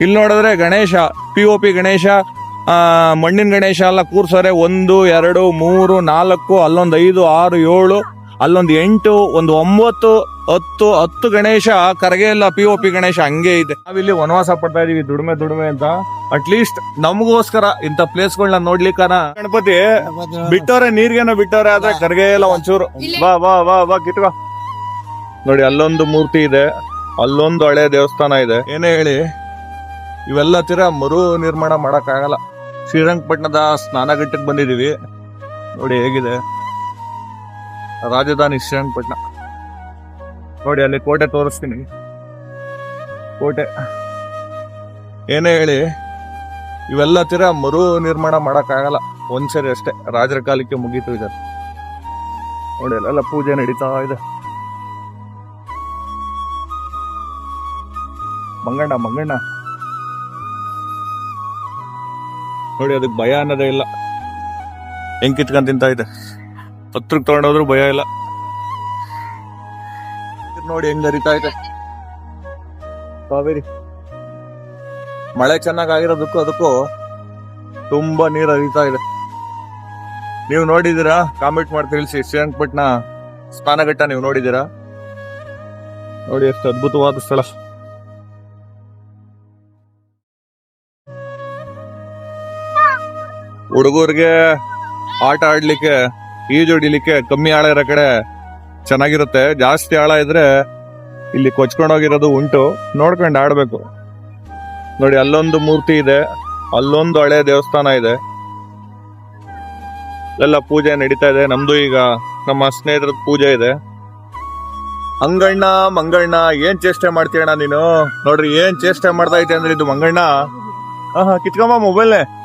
ಇಲ್ಲಿ ನೋಡಿದ್ರೆ Ganesha P O P Ganesha ಆ, ಮಣ್ಣಿನ ಗಣೇಶ ಎಲ್ಲ ಕೂರ್ಸೋರೆ ಒಂದು ಎರಡು ಮೂರು ನಾಲ್ಕು ಅಲ್ಲೊಂದು ಐದು ಆರು ಏಳು ಅಲ್ಲೊಂದು ಎಂಟು ಒಂದು ಒಂಬತ್ತು ಹತ್ತು ಹತ್ತು ಗಣೇಶ ಕರಗೆ ಇಲ್ಲ ಪಿ ಒ ಪಿ ಗಣೇಶ ಹಂಗೆ ಇದೆ. ನಾವಿಲ್ಲಿ ವನವಾಸ ಪಡ್ತಾ ಇದೀವಿ ದುಡಿಮೆ ದುಡಿಮೆ ಅಂತ. ಅಟ್ ಲೀಸ್ಟ್ ನಮಗೋಸ್ಕರ ಇಂಥ ಪ್ಲೇಸ್ಗಳನ್ನ ನೋಡ್ಲಿಕ್ಕನ. ಗಣಪತಿ ಬಿಟ್ಟವ್ರೆ ನೀರ್ಗೇನೋ ಬಿಟ್ಟವ್ರೆ ಆದ್ರೆ ಕರ್ಗೆ ಇಲ್ಲ ಒಂಚೂರು. ಬಾ ಬಾ ಬಾ ಬಾ ಕಿಟ್ಕೋ ನೋಡಿ ಅಲ್ಲೊಂದು ಮೂರ್ತಿ ಇದೆ. ಅಲ್ಲೊಂದು ಹಳೆ ದೇವಸ್ಥಾನ ಇದೆ. ಏನೇ ಹೇಳಿ. ಇವೆಲ್ಲ ತೀರ ಮರು ನಿರ್ಮಾಣ ಮಾಡೋಕ್ಕಾಗಲ್ಲ. ಶ್ರೀರಂಗಪಟ್ಟಣದ ಸ್ನಾನಘಟ್ಟಕ್ಕೆ ಬಂದಿದ್ದೀವಿ. ನೋಡಿ ಹೇಗಿದೆ. ರಾಜಧಾನಿ ಶ್ರೀರಂಗಪಟ್ಟಣ. ನೋಡಿ ಅಲ್ಲಿ ಕೋಟೆ ತೋರಿಸ್ತೀನಿ. ಕೋಟೆ. ಏನೇ ಹೇಳಿ, ಇವೆಲ್ಲ ತೀರ ಮರು ನಿರ್ಮಾಣ ಮಾಡೋಕ್ಕಾಗಲ್ಲ. ಒಂದ್ಸರಿ ಅಷ್ಟೇ. ರಾಜರ ಕಾಲಕ್ಕೆ ಮುಗೀತು ಇದೆ. ನೋಡಿ, ಅಲ್ಲೆಲ್ಲ ಪೂಜೆ ನಡೀತಾ ಇದೆ. ಮಂಗಣ್ಣ ಮಂಗಣ್ಣ. ನೋಡಿ, ಅದಕ್ಕೆ ಭಯ ಅನ್ನೋದೇ ಇಲ್ಲ. ಹೆಂಗ್ ಕಿತ್ಕೊಂಡ್ ಇದೆ? ಹತ್ರಕ್ಕೆ ತಗೊಂಡೋದ್ರು ಭಯ ಇಲ್ಲ. ನೋಡಿ ಹೆಂಗ್ ಹರಿತಾ ಇದೆ. ಕಾವೇರಿ. ಮಳೆ ಚೆನ್ನಾಗ್ ಆಗಿರೋದಕ್ಕೂ ಅದಕ್ಕೂ ತುಂಬಾ ನೀರು ಹರಿತಾ ಇದೆ. ನೀವು ನೋಡಿದೀರಾ ಕಾಮೆಂಟ್ ಮಾಡಿ ತಿಳಿಸಿ ಶ್ರೀರಂಗಪಟ್ಟಣ ಸ್ನಾನಘಟ್ಟ ನೀವು ನೋಡಿದೀರಾ ನೋಡಿ, ಎಷ್ಟು ಅದ್ಭುತವಾದ ಸ್ಥಳ. ಹುಡುಗರಿಗೆ ಆಟ ಆಡ್ಲಿಕ್ಕೆ, ಈಜು ಹೊಡಿಲಿಕ್ಕೆ ಕಮ್ಮಿ ಆಳ ಇರೋ ಕಡೆ ಚೆನ್ನಾಗಿರುತ್ತೆ. ಜಾಸ್ತಿ ಆಳ ಇದ್ರೆ ಇಲ್ಲಿ ಕೊಚ್ಕೊಂಡೋಗಿರೋದು ಉಂಟು. ನೋಡ್ಕೊಂಡು ಆಡಬೇಕು. ನೋಡಿ, ಅಲ್ಲೊಂದು ಮೂರ್ತಿ ಇದೆ. ಅಲ್ಲೊಂದು ಹಳೆ ದೇವಸ್ಥಾನ ಇದೆ. ಎಲ್ಲ ಪೂಜೆ ನಡೀತಾ ಇದೆ. ನಮ್ದು ಈಗ ನಮ್ಮ ಸ್ನೇಹಿತರ ಪೂಜೆ ಇದೆ. ಅಂಗಣ್ಣ, ಮಂಗಣ್ಣ, ಏನ್ ಚೇಷ್ಟೆ ಮಾಡ್ತೀಯಣ್ಣ ನೀನು? ನೋಡ್ರಿ, ಏನ್ ಚೇಷ್ಟೆ ಮಾಡ್ತಾ ಐತೆ ಅಂದ್ರೆ ಇದು ಮಂಗಣ್ಣ? ಆಹಾ, ಕಿತ್ಕೊಂಬ ಮೊಬೈಲ್ನೇ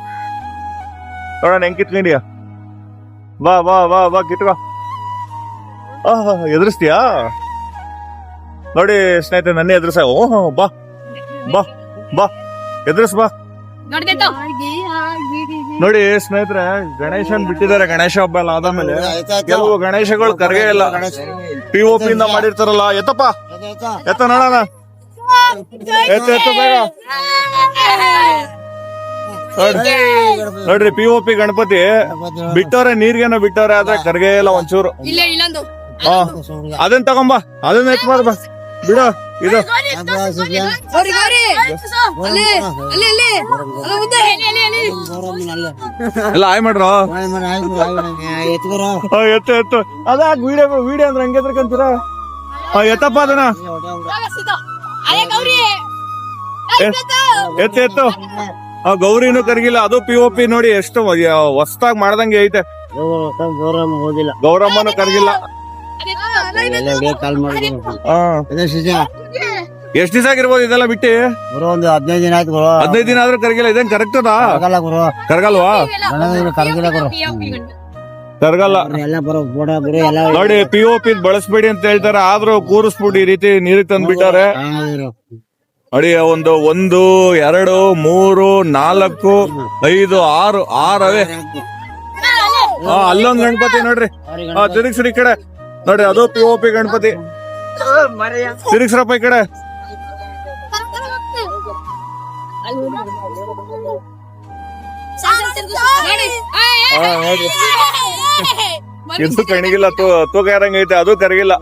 ನೋಡೋಣ ಹೆಂಗ್ ಕಿತ್ಕೊಂಡಿಯಾ ಬಾ ಬಾ ಬಾ ಬಾ ಕಿತ್ಕೋ. ಆಹಾ ಎದುರಿಸ್ತೀಯಾ? ನೋಡಿ ಸ್ನೇಹಿತರೆ ನನ್ನ ಎದುರಿಸ. ಓಹ್ ಬಾ ಬಾ ಬಾ ಎದುರಿಸ್ ಬಾ. ನೋಡಿ ಸ್ನೇಹಿತರೆ ಗಣೇಶನ್ ಬಿಟ್ಟಿದ್ದಾರೆ ಗಣೇಶ ಹಬ್ಬ ಎಲ್ಲ ಆದ್ಮೇಲೆ. ಕೆಲವು ಗಣೇಶಗಳು ಕರ್ಗೆ ಇಲ್ಲ. ಪಿ ಒ ಪಿ ಇಂದ ಮಾಡಿರ್ತಾರಲ್ಲ ಎತ್ತಪ್ಪ. ಎತ್ತ ನೋಡೋಣ ಎತ್ತ ಎತ್ತ ಬೇಗ. ನೋಡ್ರಿ. ಪಿ ಓ ಪಿ ಗಣಪತಿ ಬಿಟ್ಟವ್ರೆ ನೀರ್ಗೇನೋ ಬಿಟ್ಟವ್ರೆ ಆದ್ರೆ ಕರ್ಗೆ ಇಲ್ಲ ಒಂಚೂರು. ಅದನ್ನ ತಗೊಂಬ ಅದನ್ನ ಎತ್ಬಾರ್ದು ಬಾ ಬಿಡ ಇದು. ಎಲ್ಲ ಆಯ್ ಮಾಡ್ರ? ಎತ್ತು ಎತ್ತು ಅದ ವಿಡಿಯೋ ವಿಡಿಯೋ ಅಂದ್ರೆ ಹಂಗೆ ಎದ್ರಕಂತೀರ? ಎತ್ತಪ್ಪ ಅದನ್ನ. ಎತ್ತು ಎತ್ತು. ಆ ಗೌರಿನು ಕರಗಿಲ್ಲ ಅದು ಪಿ ಒ ಪಿ ನೋಡಿ ಎಷ್ಟು ಹೊಸ್ದಾಗ್ ಮಾಡ್ದಂಗೆ ಐತೆ. ಗೌರಮ್ಮ ಹೋಗಿಲ್ಲ ಗೌರಮ್ಮನು ಕರಗಿಲ್ಲ. ಕಾಲ್ ಮಾಡಿ ಹಾ ಎಷ್ಟ್ ದಿವಸ ಆಗಿರ್ಬೋದು ಇದೆಲ್ಲ ಬಿಟ್ಟಿ? ಗುರು ಒಂದು ಹದಿನೈದು ದಿನ ಆಯ್ತು ಗುರು. ಹದಿನೈದು ದಿನ ಆದ್ರೂ ಕರಗಿಲ್ಲ ಇದೇನ್ ಕರೆಕ್ಟ್ ಅದ ಆಗಲ್ಲ ಗುರು. ಕರಗಲ್ವಾ? ಕರಗಿಲ್ಲ ಗುರು. ಕರಗಲ್ಲ. ಎಲ್ಲ ಬರೋ ಬೋಡ ಗುರು ಎಲ್ಲ ನೋಡಿ ಪಿ ಓ ಪಿ ಬಳಸ್ಬೇಡಿ ಅಂತ ಹೇಳ್ತಾರೆ ಆದ್ರೂ ಕೂರಿಸ್ಬಿಟ್ಟು ಈ ರೀತಿ ನೀರಿಗೆ ತಂದ್ಬಿಟ್ಟಾರೆ. ನೋಡಿ ಒಂದು ಒಂದು ಎರಡು ಮೂರು ನಾಲ್ಕು ಐದು ಆರು ಆರವೇ? ಹಾ ಅಲ್ಲೊಂದ್ ಗಣಪತಿ ನೋಡ್ರಿ. ಹಾ ತಿರುಗಿಸ್ರಿ ಈ ಕಡೆ. ನೋಡ್ರಿ ಅದು ಪಿ ಒ ಪಿ ಗಣಪತಿ. ತಿರುಗಿಸ್ರಪ್ಪ ಈ ಕಡೆ. ಇದು ಕಣಗಿಲ್ಲ ತೂ ತೂಕ ಯಾರಂಗೈತೆ ಅದು ಕರಗಿಲ್ಲ.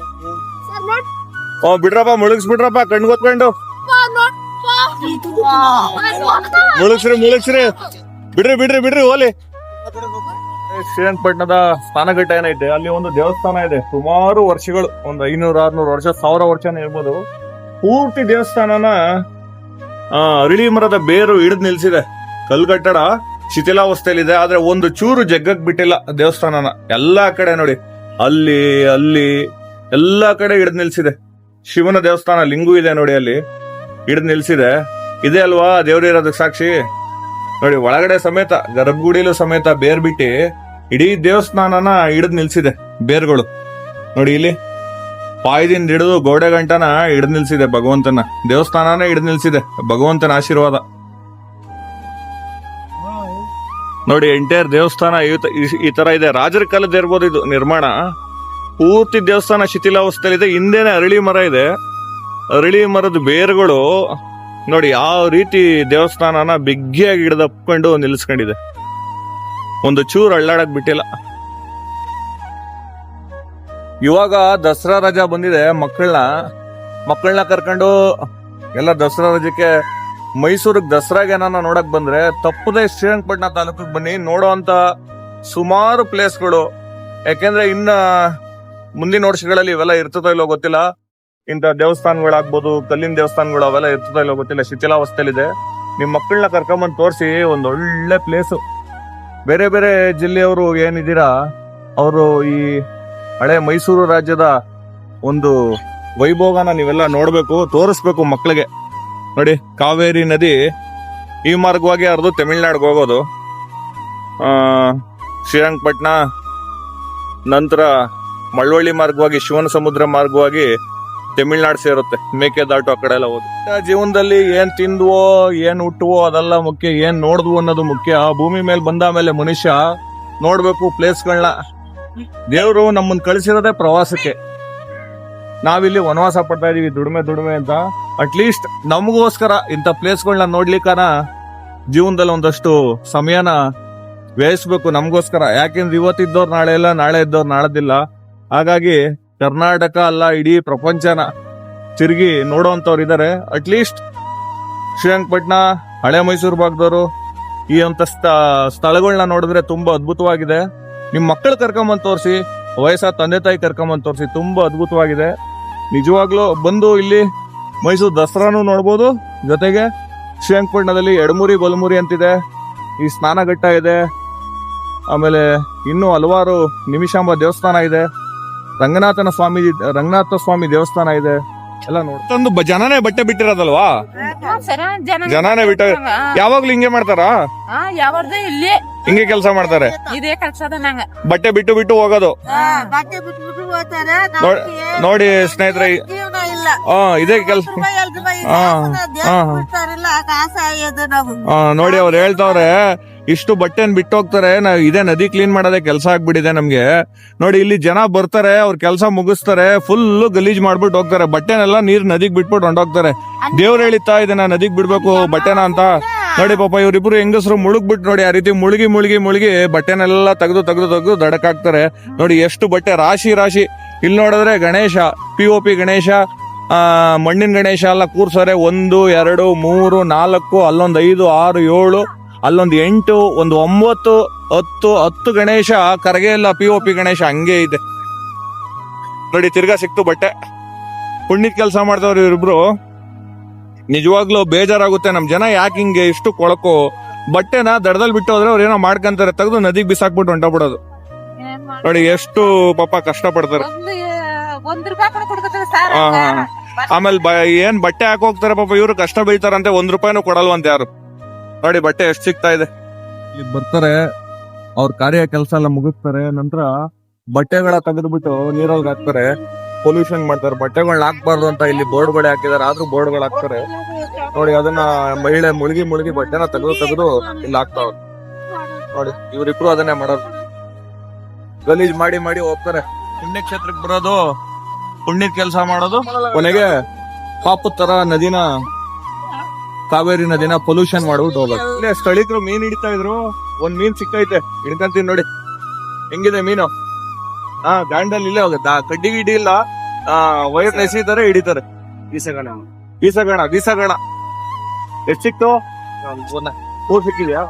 ಓ ಬಿಡ್ರಪ್ಪ ಮುಳುಗಿಸ್ಬಿಡ್ರಪ್ಪ ಕಣ್ ಗೊತ್ಕೊಂಡು. ಮುಳುಗ್ಸ್ರಿ ಮುಳುಗ್ಸ್ರಿ. ಬಿಡ್ರಿ ಬಿಡ್ರಿ ಬಿಡ್ರಿ ಓಲಿ ಶ್ರೀರಂಗಪಟ್ಟಣದ ಸ್ನಾನಘಟ್ಟ ಏನೈತೆ? ಅಲ್ಲಿ ಒಂದು ದೇವಸ್ಥಾನ ಇದೆ. ಸುಮಾರು ವರ್ಷಗಳು, ಒಂದು ಐನೂರು, ಆರ್ನೂರು ವರ್ಷ, ಸಾವಿರ ವರ್ಷನೇ ಇರ್ಬೋದು ಪೂರ್ತಿ ದೇವಸ್ಥಾನನ ಅರಳಿ ಮರದ ಬೇರು ಹಿಡಿದು ನಿಲ್ಸಿದೆ. ಕಲ್ಗಟ್ಟಡ ಶಿಥಿಲಾವಸ್ಥೆಯಲ್ಲಿದೆ. ಆದ್ರೆ ಒಂದು ಚೂರು ಜಗ್ಗಕ್ ಬಿಟ್ಟಿಲ್ಲ ದೇವಸ್ಥಾನನ. ಎಲ್ಲಾ ಕಡೆ ನೋಡಿ. ಅಲ್ಲಿ ಅಲ್ಲಿ, ಎಲ್ಲಾ ಕಡೆ ಹಿಡಿದು ನಿಲ್ಸಿದೆ. ಶಿವನ ದೇವಸ್ಥಾನ ಲಿಂಗು ಇದೆ ನೋಡಿ ಅಲ್ಲಿ. ಹಿಡಿದು ನಿಲ್ಸಿದೆ. ಇದೆ ಅಲ್ವಾ? ದೇವ್ರು ಇರೋದಕ್ಕೆ ಸಾಕ್ಷಿ. ನೋಡಿ, ಒಳಗಡೆ ಸಮೇತ, ಗರ್ಭಗುಡಿಲು ಸಮೇತ ಬೇರ್ ಬಿಟ್ಟು ಇಡೀ ದೇವಸ್ಥಾನನ ಹಿಡಿದು ನಿಲ್ಸಿದೆ ಬೇರ್ಗಳು. ನೋಡಿ ಇಲ್ಲಿ, ಪಾಯದಿಂದ ಹಿಡಿದು ಗೋಡೆ ಗಂಟನ ಹಿಡಿದು ನಿಲ್ಸಿದೆ ಭಗವಂತನ. ದೇವಸ್ಥಾನನೇ ಹಿಡಿದು ನಿಲ್ಸಿದೆ ಭಗವಂತನ ಆಶೀರ್ವಾದ. ನೋಡಿ, ಎಂಟೈರ್ ದೇವಸ್ಥಾನ ಈ ತರ ಇದೆ. ರಾಜರ ಕಾಲದ ಇರ್ಬೋದು ಇದು ನಿರ್ಮಾಣ. ಪೂರ್ತಿ ದೇವಸ್ಥಾನ ಶಿಥಿಲಾವಸ್ಥೆಯಲ್ಲಿದೆ. ಹಿಂದೆನೆ ಅರಳಿ ಮರ ಇದೆ. ಅರಳಿ ಮರದ ಬೇರುಗಳು ನೋಡಿ ಯಾವ ರೀತಿ ದೇವಸ್ಥಾನನ ಬಿಗ್ಗಿಯಾಗಿ ಹಿಡಿದಪ್ಕೊಂಡು ನಿಲ್ಲಿಸ್ಕೊಂಡಿದೆ. ಒಂದು ಚೂರು ಅಳ್ಳಾಡಕ್ ಬಿಟ್ಟಿಲ್ಲ. ಇವಾಗ ದಸರಾ ರಜಾ ಬಂದಿದೆ ಮಕ್ಕಳನ್ನ ಮಕ್ಕಳನ್ನ ಕರ್ಕೊಂಡು ಎಲ್ಲ ದಸರಾ ರಜಕ್ಕೆ ಮೈಸೂರಿಗೆ ದಸರಾಗೆ ಏನಾನ ನೋಡಕ್ ಬಂದ್ರೆ ತಪ್ಪದೆ ಶ್ರೀರಂಗಪಟ್ಟಣ ತಾಲೂಕಿಗೆ ಬನ್ನಿ ನೋಡುವಂತ ಸುಮಾರು ಪ್ಲೇಸ್ಗಳು. ಯಾಕೆಂದ್ರೆ ಇನ್ನ ಮುಂದಿನ ವರ್ಷಗಳಲ್ಲಿ ಇವೆಲ್ಲ ಇರ್ತದೋ ಇಲ್ಲೋ ಗೊತ್ತಿಲ್ಲ. ಇಂಥ ದೇವಸ್ಥಾನಗಳಾಗ್ಬೋದು ಕಲ್ಲಿನ ದೇವಸ್ಥಾನಗಳು ಅವೆಲ್ಲ ಇರ್ತದ ಇಲ್ಲ ಗೊತ್ತಿಲ್ಲ ಶಿಥಿಲಾವಸ್ಥೆಲಿದೆ ನಿಮ್ ಮಕ್ಕಳನ್ನ ಕರ್ಕೊಂಬಂದ್ ತೋರಿಸಿ, ಒಂದ್ ಒಳ್ಳೆ ಪ್ಲೇಸು ಬೇರೆ ಬೇರೆ ಜಿಲ್ಲೆಯವರು ಏನಿದ್ದೀರಾ? ಅವರು ಈ ಹಳೆ ಮೈಸೂರು ರಾಜ್ಯದ ಒಂದು ವೈಭೋಗನ ನೀವೆಲ್ಲ ನೋಡಬೇಕು, ತೋರಿಸ್ಬೇಕು ಮಕ್ಕಳಿಗೆ ನೋಡಿ, ಕಾವೇರಿ ನದಿ ಈ ಮಾರ್ಗವಾಗಿ ಅರ್ದು ತಮಿಳ್ನಾಡಿಗೆ ಹೋಗೋದು. ಶ್ರೀರಂಗಪಟ್ಟಣ ನಂತರ ಮಳವಳ್ಳಿ ಮಾರ್ಗವಾಗಿ ಶಿವನ ಸಮುದ್ರ ಮಾರ್ಗವಾಗಿ ತಮಿಳ್ನಾಡು ಸೇರುತ್ತೆ. ಮೇಕೆದಾಟು ಆ ಕಡೆ ಎಲ್ಲ ಹೋದ್ ಜೀವನದಲ್ಲಿ ಏನ್ ತಿಂದ್ವೋ, ಏನ್ ಹುಟ್ಟುವೋ ಅದೆಲ್ಲ ಮುಖ್ಯ, ಏನ್ ನೋಡಿದ್ವು ಅನ್ನೋದು ಮುಖ್ಯ. ಭೂಮಿ ಮೇಲೆ ಬಂದ ಮೇಲೆ ಮನುಷ್ಯ ನೋಡ್ಬೇಕು ಪ್ಲೇಸ್ಗಳನ್ನ ದೇವರು ನಮ್ಮನ್ನ ಕಳಿಸಿರೋದೇ ಪ್ರವಾಸಕ್ಕೆ. ನಾವಿಲ್ಲಿ ವನವಾಸ ಪಡ್ತಾ ಇದೀವಿ, ದುಡಿಮೆ ದುಡಿಮೆ ಅಂತ. ಅಟ್ಲೀಸ್ಟ್ ನಮಗೋಸ್ಕರ ಇಂಥ ಪ್ಲೇಸ್ಗಳನ್ನ ನೋಡ್ಲಿಕ್ಕನ ಜೀವನದಲ್ಲಿ ಒಂದಷ್ಟು ಸಮಯನ ವ್ಯಯಿಸ್ಬೇಕು ನಮಗೋಸ್ಕರ. ಯಾಕೆಂದ್ರೆ ಇವತ್ತಿದ್ದವ್ರು ನಾಳೆ ಇಲ್ಲ, ನಾಳೆ ಇದ್ದವ್ರು ನಾಳೆದಿಲ್ಲ. ಹಾಗಾಗಿ ಕರ್ನಾಟಕ ಅಲ್ಲ, ಇಡೀ ಪ್ರಪಂಚನ ತಿರುಗಿ ನೋಡೋಂಥವ್ರು ಇದ್ದಾರೆ ಅಟ್ಲೀಸ್ಟ್ ಶ್ರೀರಂಗಪಟ್ಟಣ ಹಳೆ ಮೈಸೂರು ಭಾಗದವರು ಈ ಅಂತ ಸ್ಥಳಗಳನ್ನ ನೋಡಿದ್ರೆ ತುಂಬಾ ಅದ್ಭುತವಾಗಿದೆ. ನಿಮ್ಮ ಮಕ್ಕಳು ಕರ್ಕೊಂಬಂದು ತೋರಿಸಿ ವಯಸ್ಸಾದ ತಂದೆ ತಾಯಿ ಕರ್ಕೊಂಬಂದು ತೋರಿಸಿ ತುಂಬಾ ಅದ್ಭುತವಾಗಿದೆ. ನಿಜವಾಗ್ಲೂ ಬಂದು ಇಲ್ಲಿ ಮೈಸೂರು ದಸರಾನು ನೋಡ್ಬೋದು. ಜೊತೆಗೆ ಶ್ರೀರಂಗಪಟ್ಟಣದಲ್ಲಿ ಎಡಮುರಿ, ಬಲಮುರಿ ಅಂತಿದೆ. ಈ ಸ್ನಾನಘಟ್ಟ ಇದೆ. ಆಮೇಲೆ ಇನ್ನೂ ಹಲವಾರು ನಿಮಿಷಾಂಬ ದೇವಸ್ಥಾನ ಇದೆ. ರಂಗನಾಥನ ಸ್ವಾಮಿ ರಂಗನಾಥ ಸ್ವಾಮಿ ದೇವಸ್ಥಾನ ಇದೆ ಎಲ್ಲ ನೋಡ್ತಂದು ಜನನೇ ಬಟ್ಟೆ ಬಿಟ್ಟಿರೋದಲ್ವಾ? ಜನನೇ ಬಿಟ್ಟ ಯಾವಾಗ್ಲೂ ಹಿಂಗೆ ಮಾಡ್ತಾರಾ? ಯಾವ್ದು ಇಲ್ಲಿ. ಹಿಂಗೆ ಕೆಲಸ ಮಾಡ್ತಾರೆ. ಇದೇ ಕಳ್ಸೋದ ನಂಗ. ಬಟ್ಟೆ ಬಿಟ್ಟು ಬಿಟ್ಟು ಹೋಗೋದು. ಬಟ್ಟೆ ಬಿಟ್ಬಿಟ್ಟು ಹೋಗ್ತಾರೆ. ನೋಡ್- ಸ್ನೇಹಿತರೆ ಜೀವನ ಇಲ್ಲ. ಆ ಇದೇ ಕೆಲಸ. ನೋಡಿ ಅವ್ರು ಹೇಳ್ತಾವ್ರೆ ಇಷ್ಟು ಬಟ್ಟೆನ್ ಬಿಟ್ಟು ಹೋಗ್ತಾರೆ ನಾವ್ ಇದೇ ನದಿ ಕ್ಲೀನ್ ಮಾಡೋದೇ ಕೆಲಸ ಆಗ್ಬಿಟ್ಟಿದೆ ನಮ್ಗೆ. ನೋಡಿ ಇಲ್ಲಿ ಜನ ಬರ್ತಾರೆ ಅವ್ರ ಕೆಲಸ ಮುಗಿಸ್ತಾರೆ ಫುಲ್ ಗಲೀಜ್ ಮಾಡ್ಬಿಟ್ಟು ಹೋಗ್ತಾರೆ. ಬಟ್ಟೆನೆಲ್ಲ ನೀರ್ ನದಿಗ್ ಬಿಟ್ಬಿಟ್ಟು ಹೊಂಡೋಗ್ತಾರೆ ದೇವ್ರ ಹೇಳಿತಾ ಇದನ್ನ ನದಿಗ್ ಬಿಡ್ಬೇಕು ಬಟ್ಟೆನ ಅಂತ. ನೋಡಿ ಪಾಪ ಇವರಿಬ್ರು ಹೆಂಗಸರು ಮುಳುಗ್ಬಿಟ್ಟು ನೋಡಿ ಆ ರೀತಿ ಮುಳುಗಿ ಮುಳುಗಿ ಮುಳುಗಿ ಬಟ್ಟೆನೆಲ್ಲ ತೆಗೆದು ತೆಗೆದು ತೆಗೆದು ದಡಕ್ ಹಾಕ್ತಾರೆ ನೋಡಿ ಎಷ್ಟು ಬಟ್ಟೆ ರಾಶಿ ರಾಶಿ. ಇಲ್ಲಿ ನೋಡಿದ್ರೆ Ganesha P O P Ganesha ಮಣ್ಣಿನ ಗಣೇಶ ಎಲ್ಲ ಕೂರ್ಸೋರೆ ಒಂದು, ಎರಡು, ಮೂರು, ನಾಲ್ಕು, ಅಲ್ಲೊಂದು ಐದು, ಆರು, ಏಳು, ಅಲ್ಲೊಂದು ಎಂಟು, ಒಂದು ಒಂಬತ್ತು, ಹತ್ತು ಹತ್ತು ಗಣೇಶ, ಕರಗೆ ಇಲ್ಲ ಪಿ ಒ ಪಿ ಗಣೇಶ ಹಂಗೆ ಇದೆ. ನೋಡಿ ತಿರ್ಗಾ ಸಿಕ್ತು ಬಟ್ಟೆ. ಪುಣ್ಯದ ಕೆಲಸ ಮಾಡ್ತಾವ್ರಿ ಇವ್ರಿಬ್ರು. ನಿಜವಾಗ್ಲೂ ಬೇಜಾರಾಗುತ್ತೆ. ನಮ್ ಜನ ಯಾಕೆ ಹಿಂಗೆ ಇಷ್ಟು ಕೊಳಕು? ಬಟ್ಟೆನ ದಡದಲ್ಲಿ ಬಿಟ್ಟು ಹೋದ್ರೆ ಅವ್ರು ಏನೋ ಮಾಡ್ಕೊಂತಾರೆ ತೆಗೆದು ನದಿಗೆ ಬಿಸಾಕ್ಬಿಟ್ಟು ಹೊಂಟೋಗ್ಬಿಡೋದು. ನೋಡಿ ಎಷ್ಟು ಪಾಪ ಕಷ್ಟ ಪಡ್ತಾರೆ. ಆಮೇಲೆ ಬ- ಏನ್ ಬಟ್ಟೆ ಹಾಕೋಗ್ತಾರೆ ಹೋಗ್ತಾರೆ ಪಾಪ ಇವ್ರು ಕಷ್ಟ ಬೀಳ್ತಾರಂತೆ ಒಂದ್ ರೂಪಾಯಿನೂ ಕೊಡಲ್ವಂತೆ ಯಾರು? ನೋಡಿ ಬಟ್ಟೆ ಎಷ್ಟು ಸಿಗ್ತಾ ಇದೆ. ಇಲ್ಲಿ ಬರ್ತಾರೆ ಅವ್ರ ಕಾರ್ಯ ಕೆಲಸ ಎಲ್ಲ ಮುಗಿಸ್ತಾರೆ ನಂತರ ಬಟ್ಟೆಗಳ ತೆಗೆದ್ಬಿಟ್ಟು ನೀರಲ್ಲಿ ಹಾಕ್ತಾರೆ. ಪೊಲ್ಯೂಷನ್ ಮಾಡ್ತಾರೆ. ಬಟ್ಟೆಗಳನ್ನ ಹಾಕ್ಬಾರ್ದು ಅಂತ ಇಲ್ಲಿ ಬೋರ್ಡ್ಗಳು ಹಾಕಿದಾರೆ ಆದ್ರೂ ಬೋರ್ಡ್ಗಳು ಹಾಕ್ತಾರೆ. ನೋಡಿ, ಅದನ್ನ ಮಹಿಳೆ ಮುಳುಗಿ ಮುಳುಗಿ ಬಟ್ಟೆನ ತೆಗೆದು ತೆಗೆದು ಇಲ್ಲಿ ಹಾಕ್ತಾವ್ ನೋಡಿ, ಇವ್ರಿಬ್ರು ಅದನ್ನೇ ಮಾಡೋದು. ಗಲೀಜ್ ಮಾಡಿ ಮಾಡಿ ಹೋಗ್ತಾರೆ. ಪುಣ್ಯಕ್ಷೇತ್ರಕ್ಕೆ ಬರೋದು, ಪುಣ್ಯದ ಕೆಲಸ ಮಾಡೋದು. ಕೊನೆಗೆ ಪಾಪದ ತರ ನದಿನ, ಕಾವೇರಿ ನದಿನ ಪೊಲ್ಯೂಷನ್ ಮಾಡ್ಬಿಟ್ಟು ಹೋಗೋದು. ಇಲ್ಲೇ ಸ್ಥಳೀಕರು ಮೀನ್ ಹಿಡಿತಾ ಇದ್ರು. ಒಂದ್ ಮೀನ್ ಸಿಕ್ಕೈತೆ. ಹಿಡ್ಕಂತೀನಿ ನೋಡಿ. ಹೆಂಗಿದೆ ಮೀನು? ಹಾ ಗಾಂಡಲ್ಲಿ ಇಲ್ಲೇ ಹೋಗುತ್ತೆ. ಕಡ್ಡಿ ಗಿಡ್ಡಿ ಇಲ್ಲ. ಆ ವೈರ್ ಎಸಿತಾರೆ ಹಿಡಿತಾರೆ. ಬೀಸಗಣ. ಬೀಸಗಣ ಬೀಸಗಣ. ಎಷ್ಟು ಸಿಕ್ತು? ಮೂರ್ ಸಿಕ್ಕಿದ್ಯಾ?